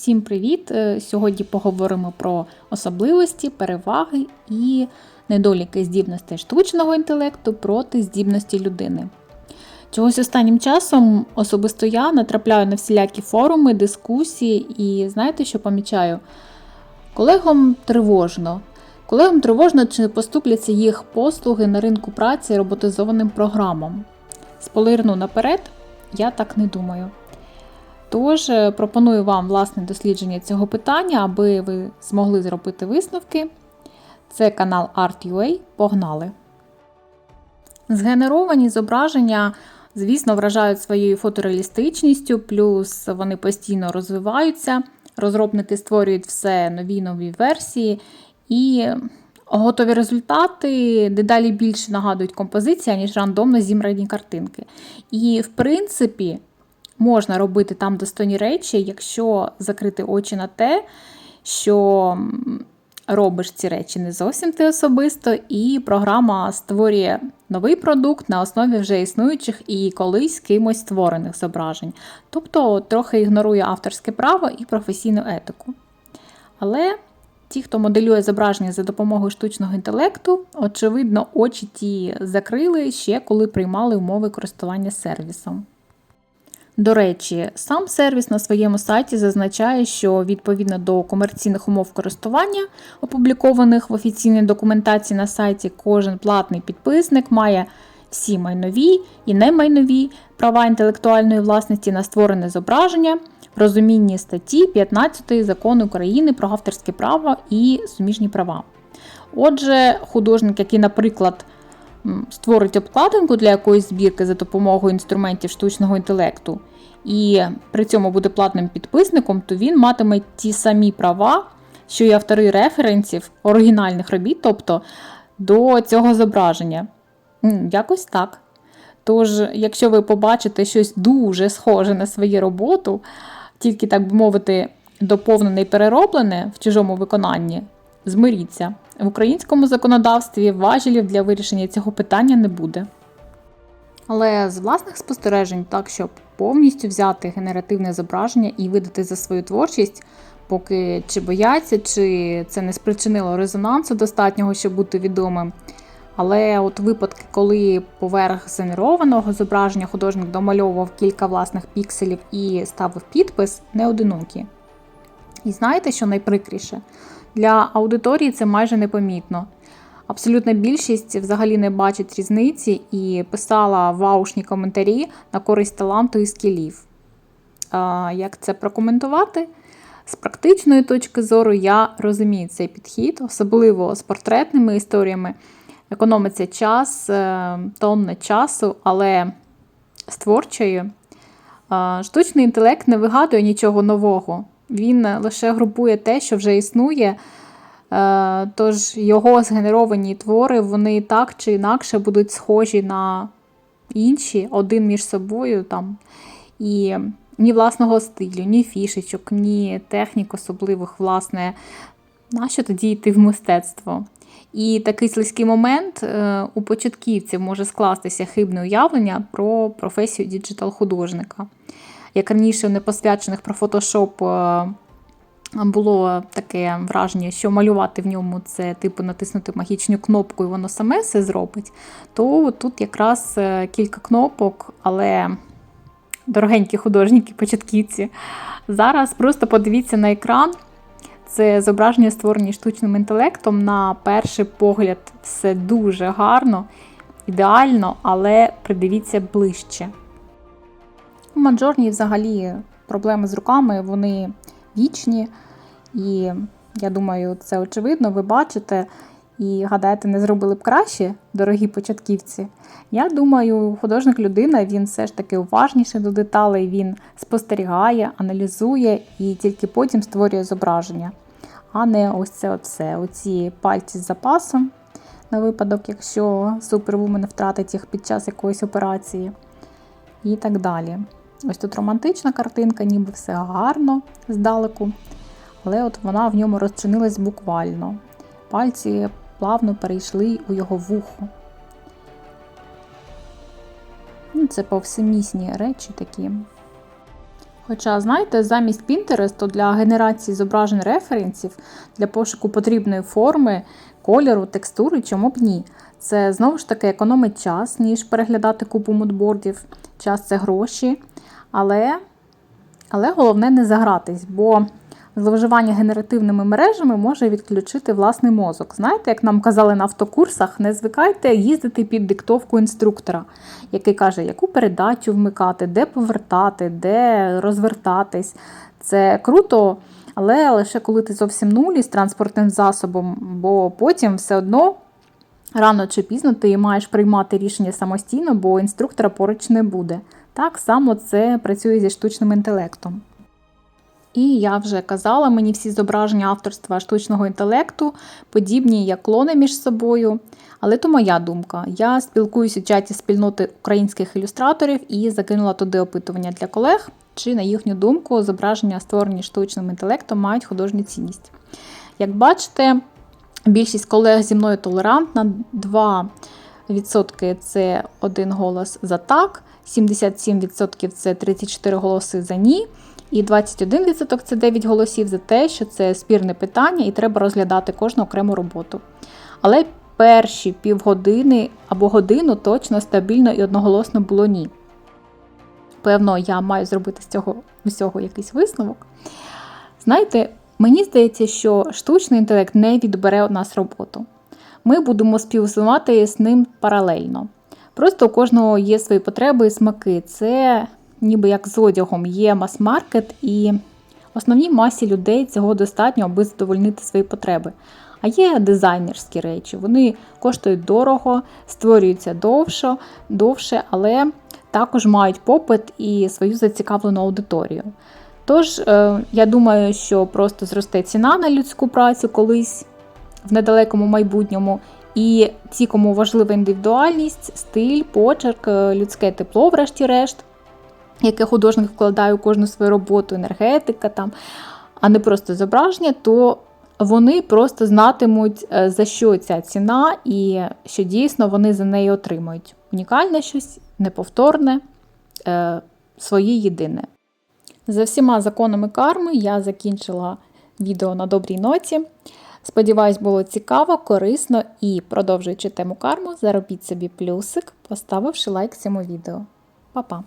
Всім привіт! Е, Сьогодні поговоримо про особливості, переваги і недоліки здібностей штучного інтелекту проти здібності людини. Чогось останнім часом особисто я натрапляю на всілякі форуми, дискусії, і знаєте, що помічаю? Колегам тривожно. Колегам тривожно, чи поступляться їх послуги на ринку праці роботизованим програмам. Сполирну наперед, я так не думаю. Тож е, пропоную вам власне дослідження цього питання, аби ви змогли зробити висновки. Це канал Art.ua. Погнали! Згенеровані зображення, звісно, вражають своєю фотореалістичністю, плюс вони постійно розвиваються. Розробники створюють все нові нові версії, і готові результати дедалі більше нагадують композиція, ніж рандомно зімрані картинки. І, в принципі, можна робити там достойні речі, якщо закрити очі на те, що робиш ці речі не зовсім ти особисто, і програма створює новий продукт на основі вже існуючих і колись кимось створених зображень. Тобто трохи ігнорує авторське право і професійну етику. Але ті, хто моделює зображення за допомогою штучного інтелекту, очевидно, очі ті закрили ще коли приймали умови користування сервісом. До речі, сам сервіс на своєму сайті зазначає, що відповідно до комерційних умов користування, опублікованих в офіційній документації на сайті, кожен платний підписник має всі майнові і немайнові права інтелектуальної власності на створене зображення розумінні статті 15 закону України про авторське право і суміжні права. Отже, художник, який, наприклад, створить обкладинку для якоїсь збірки за допомогою інструментів штучного інтелекту, і при цьому буде платним підписником, то він матиме ті самі права, що й автори референсів оригінальних робіт, тобто до цього зображення. Якось так. Тож, якщо ви побачите щось дуже схоже на свою роботу, тільки, так би мовити, доповнене і перероблене в чужому виконанні, змиріться. В українському законодавстві важелів для вирішення цього питання не буде. Але з власних спостережень, так щоб повністю взяти генеративне зображення і видати за свою творчість, поки чи бояться, чи це не спричинило резонансу достатнього, щоб бути відомим. Але от випадки, коли поверх згенерованого зображення художник домальовував кілька власних пікселів і ставив підпис, не одинокі. І знаєте, що найприкріше? Для аудиторії це майже непомітно. Абсолютна більшість взагалі не бачить різниці і писала ваушні коментарі на користь таланту і скілів. Як це прокоментувати? З практичної точки зору я розумію цей підхід, особливо з портретними історіями. Економиться час, е, тонне часу, але з творчою. Штучний інтелект не вигадує нічого нового. Він лише групує те, що вже існує. Е, тож його згенеровані твори, вони так чи інакше будуть схожі на інші, один між собою. там. І ні власного стилю, ні фішечок, ні технік особливих, власне, нащо тоді йти в мистецтво? І такий слизький момент е, у початківців може скластися хибне уявлення про професію діджитал-художника. Як раніше в непосвячених про фотошоп е, було таке враження, що малювати в ньому це типу натиснути магічну кнопку, і воно саме все зробить, то тут якраз е, кілька кнопок, але дорогенькі художники, початківці. Зараз просто подивіться на екран. Це зображення, створені штучним інтелектом. На перший погляд, все дуже гарно, ідеально, але придивіться ближче. У Маджорні взагалі проблеми з руками, вони вічні. І я думаю, це очевидно, ви бачите і гадаєте, не зробили б краще, дорогі початківці. Я думаю, художник людина він все ж таки уважніше до деталей, він спостерігає, аналізує і тільки потім створює зображення. А не ось це оце, оці пальці з запасом, на випадок, якщо супервумен втратить їх під час якоїсь операції. І так далі. Ось тут романтична картинка, ніби все гарно здалеку. Але от вона в ньому розчинилась буквально. Пальці плавно перейшли у його вухо. Ну, Це повсемісні речі такі. Хоча, знаєте, замість Pinterest для генерації зображень референсів для пошуку потрібної форми, кольору, текстури, чому б ні. Це знову ж таки економить час, ніж переглядати купу мудбордів. Час це гроші. Але, але головне не загратись, бо зловживання генеративними мережами може відключити власний мозок. Знаєте, як нам казали на автокурсах, не звикайте їздити під диктовку інструктора, який каже, яку передачу вмикати, де повертати, де розвертатись. Це круто, але лише коли ти зовсім нулі з транспортним засобом, бо потім все одно. Рано чи пізно ти маєш приймати рішення самостійно, бо інструктора поруч не буде. Так само це працює зі штучним інтелектом. І я вже казала, мені всі зображення авторства штучного інтелекту подібні як клони між собою. Але то моя думка. Я спілкуюся у чаті спільноти українських ілюстраторів і закинула туди опитування для колег, чи, на їхню думку, зображення, створені штучним інтелектом, мають художню цінність. Як бачите, більшість колег зі мною толерантна, 2% це один голос за так, 77% це 34 голоси за ні. І 21% це 9 голосів за те, що це спірне питання і треба розглядати кожну окрему роботу. Але перші півгодини або годину точно стабільно і одноголосно було ні. Певно, я маю зробити з цього усього якийсь висновок. Знаєте, мені здається, що штучний інтелект не відбере у нас роботу. Ми будемо співіснувати з ним паралельно. Просто у кожного є свої потреби і смаки. Це ніби як з одягом, є мас-маркет, і основній масі людей цього достатньо, аби задовольнити свої потреби. А є дизайнерські речі, вони коштують дорого, створюються довше, довше, але також мають попит і свою зацікавлену аудиторію. Тож, е, я думаю, що просто зросте ціна на людську працю колись в недалекому майбутньому. І ті, кому важлива індивідуальність, стиль, почерк, е, людське тепло, врешті-решт, яке художник вкладає у кожну свою роботу, енергетика, там, а не просто зображення, то вони просто знатимуть, е, за що ця ціна, і що дійсно вони за неї отримають. Унікальне щось, неповторне, е, своє єдине. За всіма законами карми я закінчила відео на добрій ноті. Сподіваюсь, було цікаво, корисно і продовжуючи тему карму, заробіть собі плюсик, поставивши лайк цьому відео. Па-па!